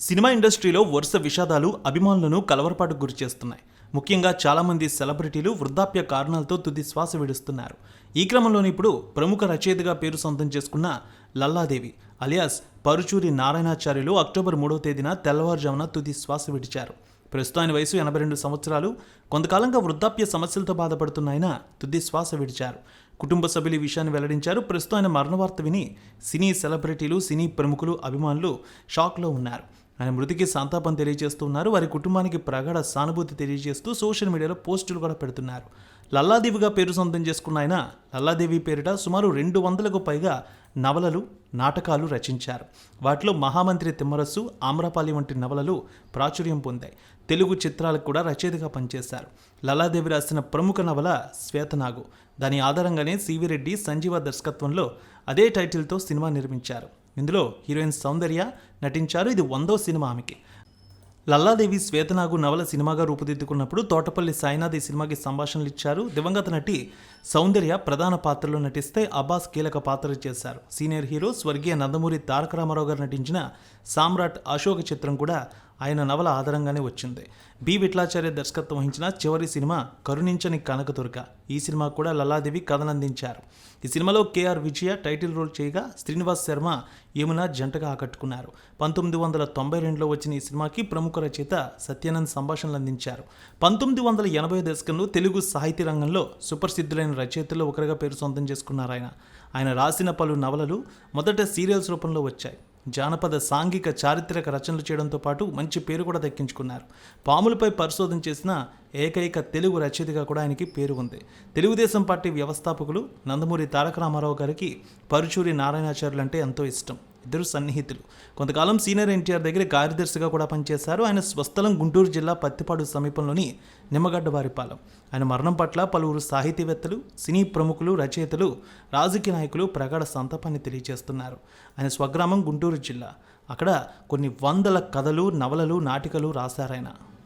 Cinema ఇండస్ట్రీలో వరుస విషాదాలు అభిమానులను కలవరపాటుకు గురి చేస్తున్నాయి. ముఖ్యంగా చాలామంది సెలబ్రిటీలు వృద్ధాప్య కారణాలతో తుది శ్వాస విడుస్తున్నారు. ఈ క్రమంలోనే ఇప్పుడు ప్రముఖ రచయితగా పేరు సొంతం చేసుకున్న లల్లాదేవి అలియాస్ పరుచూరి నారాయణాచార్యులు అక్టోబర్ మూడవ తేదీన తెల్లవారుజామున తుది శ్వాస విడిచారు. ప్రస్తుతం ఆయన వయసు ఎనభై రెండు సంవత్సరాలు. కొంతకాలంగా వృద్ధాప్య సమస్యలతో బాధపడుతున్న ఆయన తుది శ్వాస విడిచారు. కుటుంబ సభ్యులు ఈ విషయాన్ని వెల్లడించారు. ప్రస్తుతం ఆయన మరణ వార్త విని సినీ సెలబ్రిటీలు సినీ ప్రముఖులు అభిమానులు షాక్లో ఉన్నారు. ఆయన మృతికి సంతాపం తెలియజేస్తున్నారు. వారి కుటుంబానికి ప్రగాఢ సానుభూతి తెలియజేస్తూ సోషల్ మీడియాలో పోస్టులు కూడా పెడుతున్నారు. లల్లాదేవిగా పేరు సొంతం చేసుకున్న ఆయన లల్లాదేవి పేరిట సుమారు రెండు వందలకు పైగా నవలలు నాటకాలు రచించారు. వాటిలో మహామంత్రి తిమ్మరస్సు ఆమ్రపాలి వంటి నవలలు ప్రాచుర్యం పొందాయి. తెలుగు చిత్రాలకు కూడా రచయితగా పనిచేశారు. లల్లాదేవి రాసిన ప్రముఖ నవల శ్వేతనాగు. దాని ఆధారంగానే సివి రెడ్డి సంజీవ దర్శకత్వంలో అదే టైటిల్తో సినిమా నిర్మించారు. ఇందులో హీరోయిన్ సౌందర్య నటించారు. ఇది వందో సినిమా ఆమెకి. లల్లాదేవి శ్వేతనాగు నవల సినిమాగా రూపుదిద్దుకున్నప్పుడు తోటపల్లి సాయినాథ్ ఈ సినిమాకి సంభాషణలు ఇచ్చారు. దివంగత నటి సౌందర్య ప్రధాన పాత్రలో నటిస్తే అబ్బాస్ కీలక పాత్ర చేశారు. సీనియర్ హీరో స్వర్గీయ నందమూరి తారక రామారావు గారు నటించిన సామ్రాట్ అశోక చిత్రం కూడా ఆయన నవల ఆధారంగానే వచ్చింది. బి. విట్లాచార్య దర్శకత్వం వహించిన చివరి సినిమా కరుణించని కనకదుర్గ. ఈ సినిమా కూడా లలాదేవి కథనందించారు. ఈ సినిమాలో కేఆర్ విజయ టైటిల్ రోల్ చేయగా శ్రీనివాస్ శర్మ యమున జంటగా ఆకట్టుకున్నారు. పంతొమ్మిది వందల తొంభై రెండులో వచ్చిన ఈ సినిమాకి ప్రముఖ రచయిత సత్యానంద్ సంభాషణలు అందించారు పంతొమ్మిది వందల ఎనభై దశకంలో తెలుగు సాహితీ రంగంలో సుప్రసిద్ధులైన రచయితల్లో ఒకరిగా పేరు సొంతం చేసుకున్నారు ఆయన. ఆయన రాసిన పలు నవలలు మొదట సీరియల్స్ రూపంలో వచ్చాయి. జానపద సాంఘిక చారిత్రక రచనలు చేయడంతో పాటు మంచి పేరు కూడా దక్కించుకున్నారు. పాములపై పరిశోధన చేసిన ఏకైక తెలుగు రచయితగా కూడా ఆయనకి పేరు ఉంది. తెలుగుదేశం పార్టీ వ్యవస్థాపకులు నందమూరి తారక రామారావు గారికి పరుచూరి నారాయణాచార్యులు అంటే ఎంతో ఇష్టం. ఇద్దరు సన్నిహితులు. కొంతకాలం సీనియర్ ఎన్టీఆర్ దగ్గర కార్యదర్శిగా కూడా పనిచేశారు. ఆయన స్వస్థలం గుంటూరు జిల్లా పత్తిపాడు సమీపంలోని నిమ్మగడ్డ వారిపాలెం. ఆయన మరణం పట్ల పలువురు సాహితీవేత్తలు సినీ ప్రముఖులు రచయితలు రాజకీయ నాయకులు ప్రగాఢ సంతాపాన్ని తెలియజేస్తున్నారు. ఆయన స్వగ్రామం గుంటూరు జిల్లా. అక్కడ కొన్ని వందల కథలు నవలలు నాటికలు రాశారాయన.